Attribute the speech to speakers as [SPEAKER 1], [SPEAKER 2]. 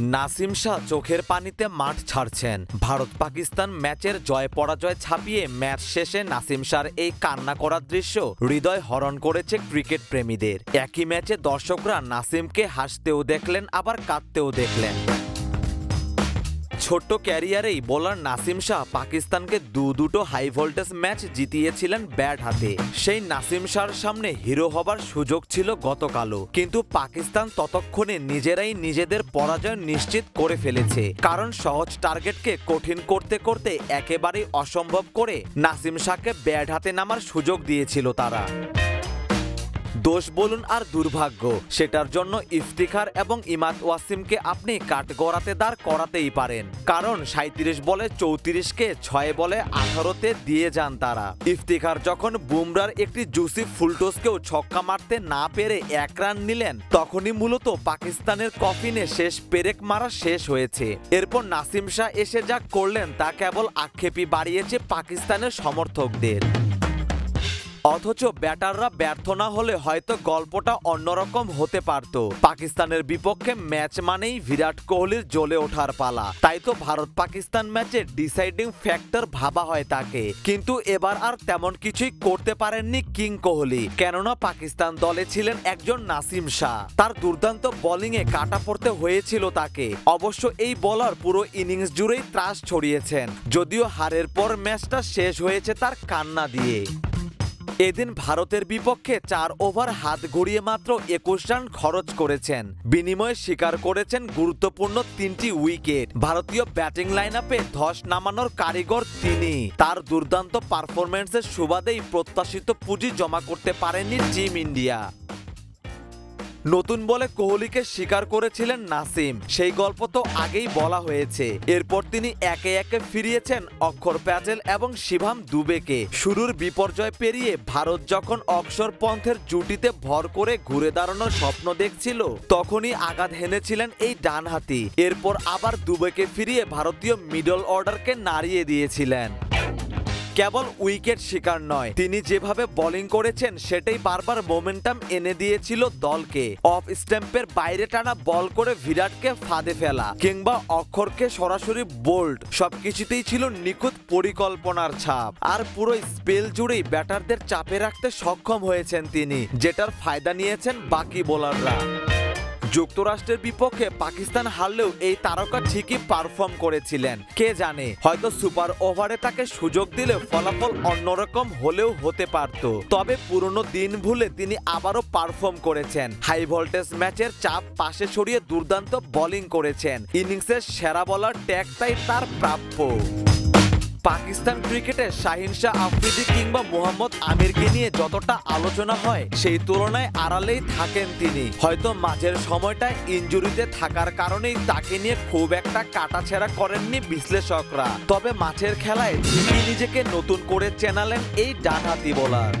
[SPEAKER 1] নাসিম শাহ চোখের পানিতে মাঠ ছাড়ছেন। ভারত পাকিস্তান ম্যাচের জয় পরাজয় ছাপিয়ে ম্যাচ শেষে নাসিম শাহর এই কান্না করার দৃশ্য হৃদয় হরণ করেছে ক্রিকেট প্রেমীদের। একই ম্যাচে দর্শকরা নাসিমকে হাসতেও দেখলেন, আবার কাঁদতেও দেখলেন। ছোট্ট ক্যারিয়ারেই বোলার নাসিম শাহ পাকিস্তানকে দু দুটো হাই ভোল্টেজ ম্যাচ জিতিয়েছিলেন ব্যাট হাতে। সেই নাসিম শাহর সামনে হিরো হবার সুযোগ ছিল গতকালও। কিন্তু পাকিস্তান ততক্ষণে নিজেরাই নিজেদের পরাজয় নিশ্চিত করে ফেলেছে। কারণ সহজ টার্গেটকে কঠিন করতে করতে একেবারেই অসম্ভব করে নাসিম শাহকে ব্যাট হাতে নামার সুযোগ দিয়েছিল তারা। দোষ বলুন আর দুর্ভাগ্য। সেটার জন্য ইফতিখার এবং ইমাদ ওয়াসিমকে আপনি কাঠগড়াতে দাঁড় করাতেই পারেন। কারণ সাঁত্রিশ বলে চৌত্রিশকে ছয় বলে আঠারোতে দিয়ে যান তারা। ইফতিখার যখন বুমরার একটি জুসি ফুলটোসকেও ছক্কা মারতে না পেরে এক রান নিলেন, তখনই মূলত পাকিস্তানের কফিনে শেষ পেরেক মারা শেষ হয়েছে। এরপর নাসিম শাহ এসে যা করলেন তা কেবল আক্ষেপই বাড়িয়েছে পাকিস্তানের সমর্থকদের। অথচ ব্যাটাররা ব্যর্থ না হলে হয়তো গল্পটা অন্যরকম হতে পারত। পাকিস্তানের বিপক্ষে ম্যাচ মানেই বিরাট কোহলির জ্বলে ওঠার পালা। তাই তো ভারত পাকিস্তান ম্যাচে ডিসাইডিং ফ্যাক্টর ভাবা হয় তাকে। কিন্তু এবার আর তেমন কিছুই করতে পারেননি কিং কোহলি। কেননা পাকিস্তান দলে ছিলেন একজন নাসিম শাহ। তার দুর্দান্ত বোলিংয়ে কাটা পড়তে হয়েছিল তাকে। অবশ্য এই বলার পুরো ইনিংস জুড়েই ত্রাস ছড়িয়েছেন। যদিও হারের পর ম্যাচটা শেষ হয়েছে তার কান্না দিয়ে। এদিন ভারতের বিপক্ষে চার ওভার হাত গড়িয়ে মাত্র একুশ রান খরচ করেছেন। বিনিময়ে স্বীকার করেছেন গুরুত্বপূর্ণ তিনটি উইকেট। ভারতীয় ব্যাটিং লাইন আপে ধস নামানোর কারিগর তিনি। তার দুর্দান্ত পারফরমেন্সের সুবাদেই প্রত্যাশিত পুঁজি জমা করতে পারেননি টিম ইন্ডিয়া। নতুন বলে কোহলিকে স্বীকার করেছিলেন নাসিম। সেই গল্প তো আগেই বলা হয়েছে। এরপর তিনি একে একে ফিরিয়েছেন অক্ষর প্যাটেল এবং শিভাম দুবেকে। শুরুর বিপর্যয় পেরিয়ে ভারত যখন অক্ষর পন্থের জুটিতে ভর করে ঘুরে দাঁড়ানোর স্বপ্ন দেখছিল, তখনই আঘাত হেনেছিলেন এই ডানহাতি। এরপর আবার দুবেকে ফিরিয়ে ভারতীয় মিডল অর্ডারকে নাড়িয়ে দিয়েছিলেন। কেবল উইকেট শিকার নয়, তিনি যেভাবে বোলিং করেছেন, সেটাই বারবার মোমেন্টাম এনে দিয়েছিল দলকে। অফ স্ট্যাম্পের বাইরে টানা বল করে বিরাটকে ফাঁদে ফেলা, কিংবা অক্ষরকে সরাসরি বোল্ড সবকিছুতেই ছিল নিখুঁত পরিকল্পনার ছাপ। আর পুরো স্পেল জুড়েই ব্যাটারদের চাপে রাখতে সক্ষম হয়েছেন তিনি, যেটার ফায়দা নিয়েছেন বাকি বোলাররা যুক্তরাষ্ট্রের বিপক্ষে পাকিস্তান হারলেও এই তারকা ঠিকই পারফর্ম করেছিলেন। কে জানে? হয়তো সুপার ওভারে তাকে সুযোগ দিলে ফলাফল অন্যরকম হলেও হতে পারত। তবে পুরনো দিন ভুলে তিনি আবারও পারফর্ম করেছেন। হাই ভোল্টেজ ম্যাচের চাপ পাশে সরিয়ে দুর্দান্ত বোলিং করেছেন। ইনিংসের সেরা বলার ট্যাগটাই তার প্রাপ্য। পাকিস্তান ক্রিকেটে শাহিন শাহ আফ্রিদি কিংবা মোহাম্মদ আমিরকে নিয়ে যতটা আলোচনা হয়, সেই তুলনায় আড়ালেই থাকেন তিনি। হয়তো মাঝের সময়টা ইঞ্জুরিতে থাকার কারণেই তাকে নিয়ে খুব একটা কাটাছেড়া করেননি বিশ্লেষকরা। তবে মাঠের খেলায় তিনি নিজেকে নতুন করে চেনালেন এই ডানহাতি বোলার।